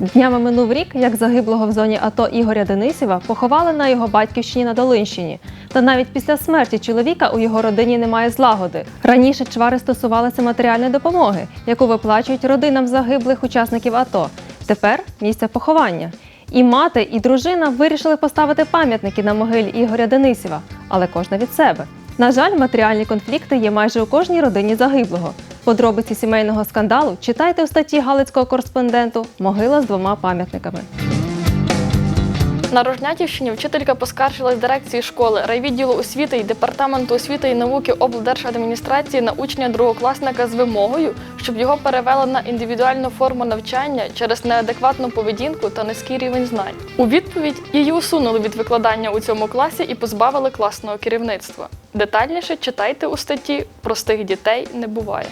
Днями минув рік, як загиблого в зоні АТО Ігоря Денисєва поховали на його батьківщині на Долинщині. Та навіть після смерті чоловіка у його родині немає злагоди. Раніше чвари стосувалися матеріальної допомоги, яку виплачують родинам загиблих учасників АТО. Тепер місце поховання. І мати, і дружина вирішили поставити пам'ятники на могилі Ігоря Денисєва, але кожна від себе. На жаль, матеріальні конфлікти є майже у кожній родині загиблого. Подробиці сімейного скандалу читайте у статті Галицького кореспонденту Могила з двома пам'ятниками. На Рожнятівщині вчителька поскаржилась дирекції школи, райвідділу освіти і департаменту освіти і науки облдержадміністрації на учня другокласника з вимогою, щоб його перевели на індивідуальну форму навчання через неадекватну поведінку та низький рівень знань. У відповідь її усунули від викладання у цьому класі і позбавили класного керівництва. Детальніше читайте у статті Простих дітей не буває.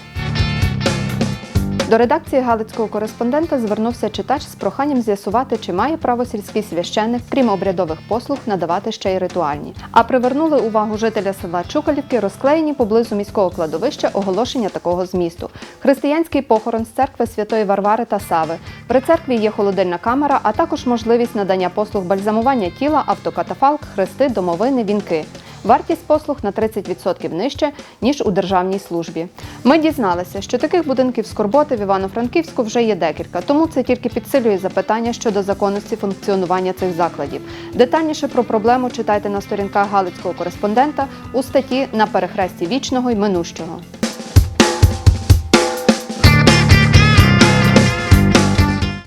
До редакції Галицького кореспондента звернувся читач з проханням з'ясувати, чи має право сільський священник, крім обрядових послуг, надавати ще й ритуальні. А привернули увагу жителя села Чукалівки розклеєні поблизу міського кладовища оголошення такого змісту: християнський похорон з церкви Святої Варвари та Сави. При церкві є холодильна камера, а також можливість надання послуг бальзамування тіла, автокатафалк, хрести, домовини, вінки. Вартість послуг на 30% нижче, ніж у державній службі. Ми дізналися, що таких будинків скорботи в Івано-Франківську вже є декілька, тому це тільки підсилює запитання щодо законності функціонування цих закладів. Детальніше про проблему читайте на сторінках Галицького кореспондента у статті на перехресті вічного й минущого.